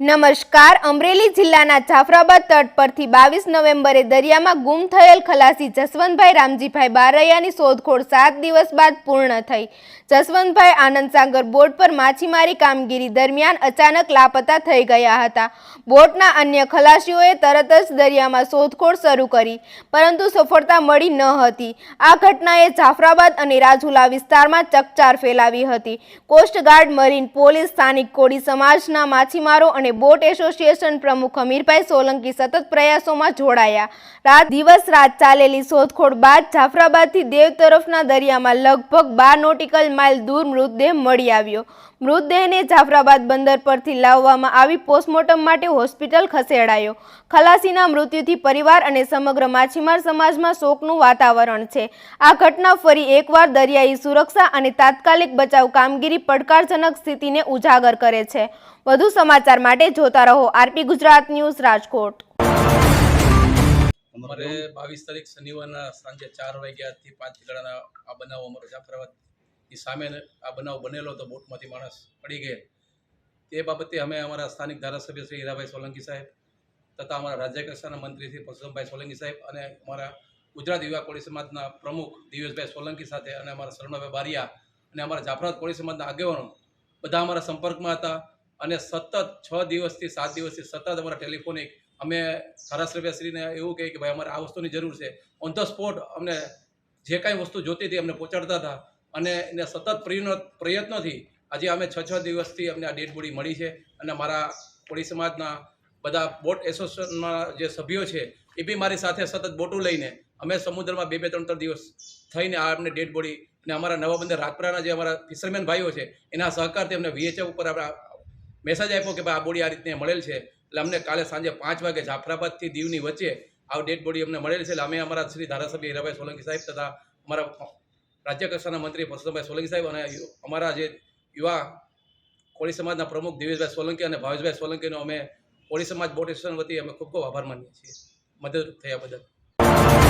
નમસ્કાર, અમરેલી જિલ્લાના જાફરાબાદ તટ પરથી બાવીસ નવેમ્બરે દરિયામાં ગુમ થયેલ ખલાસી જસવંતભાઈ રામજીભાઈ બારૈયાની શોધખોળ સાત દિવસ બાદ પૂર્ણ થઈ. જસવંતભાઈ આનંદસાગર બોટ પર માછીમારી કામગીરી દરમિયાન અચાનક લાપતા થઈ ગયા હતા. બોટના અન્ય ખલાસીઓએ તરત જ દરિયામાં શોધખોળ શરૂ કરી, પરંતુ સફળતા મળી ન હતી. આ ઘટનાએ જાફરાબાદ અને રાજુલા વિસ્તારમાં ચકચાર ફેલાવી હતી. કોસ્ટગાર્ડ મરીન પોલીસ સ્થાનિક કોળી સમાજના માછીમારો અને બોટ એસોસિએશન પ્રમુખ અમીરભાઈ સોલંકી સતત પ્રયાસોમાં જોડાયા. રાત દિવસ રાત ચાલેલી શોધખોળ બાદ જાફરાબાદથી દેવ તરફના દરિયામાં લગભગ બાર નોટિકલ માઇલ દૂર મૃતદેહ મળી આવ્યો. મૃતદેહને જાફરાબાદ બંદર પરથી લાવવામાં આવી પોસ્ટમોર્ટમ માટે હોસ્પિટલ ખસેડાયો. ખલાસીના મૃત્યુથી પરિવાર અને સમગ્ર માછીમાર સમાજમાં શોકનું વાતાવરણ છે. આ ઘટના ફરી એકવાર દરિયાઈ સુરક્ષા અને તાત્કાલિક બચાવ કામગીરી પડકારજનક સ્થિતિને ઉજાગર કરે છે. વધુ સમાચાર માટે જોતા રહો. RP Gujarat news, Rajkot. અમારે બાવીસ તારીખ શનિવારના સાંજે ચાર વાગ્યાથી પાંચ ગાળાના આ બનાવ અમારો જાફરાબાદની સામે આ બનાવ બનેલો તો બોટમાંથી માણસ પડી ગયે તે બાબતે અમે અમારા સ્થાનિક ધારાસભ્ય શ્રી હીરાભાઈ સોલંકી સાહેબ તથા અમારા રાજ્ય કક્ષાના મંત્રી શ્રી પરસોત્તમભાઈ સોલંકી સાહેબ અને અમારા ગુજરાત યુવા કોળી સમાજના પ્રમુખ દિવેશભાઈ સોલંકી સાથે અને અમારા શરણભાઈ બારિયા અને અમારા જાફરાત કોળી સમાજના આગેવાનો બધા અમારા સંપર્કમાં હતા. અને સતત છ દિવસથી સાત દિવસથી સતત અમારા ટેલિફોનિક, અમે ધારાસભ્યશ્રીને એવું કહે કે ભાઈ અમારે આ વસ્તુની જરૂર છે. ઓન ધ સ્પોટ અમને જે કાંઈ વસ્તુ જોતી હતી અમને પહોંચાડતા હતા અને એને સતત પ્રયત્નો, પ્રયત્નોથી આજે અમે છ છ દિવસથી અમને આ ડેડ બોડી મળી છે અને મારા કોળી સમાજના બધા બોટ એસોસિએશનના જે સભ્યો છે એ બી મારી સાથે સતત બોટું લઈને અમે સમુદ્રમાં બે બે, ત્રણ ત્રણ દિવસ થઈને આ અમને ડેડ બોડી અને અમારા નવા બંદર રાજપરાના જે અમારા ફિશરમેન ભાઈઓ છે એના સહકારથી અમને વીએચએફ ઉપર આપણા મેસેજ આપ્યો કે ભાઈ આ બોડી આ રીતને મળેલ છે. એટલે અમને કાલે સાંજે પાંચ વાગે જાફરાબાદથી દીવની વચ્ચે આ ડેડ બોડી અમને મળેલ છે. એટલે અમે અમારા શ્રી ધારાસભ્ય હીરાભાઈ સોલંકી સાહેબ તથા અમારા રાજ્ય કક્ષાના મંત્રી પરસોત્તમભાઈ સોલંકી સાહેબ અને અમારા જે યુવા કોળી સમાજના પ્રમુખ દિવેશભાઈ સોલંકી અને ભાવેશભાઈ સોલંકીનો અમે કોળી સમાજ એસોસિએશન વતી અમે ખૂબ ખૂબ આભાર માનીએ છીએ. મદદરૂપ થયા બદલ.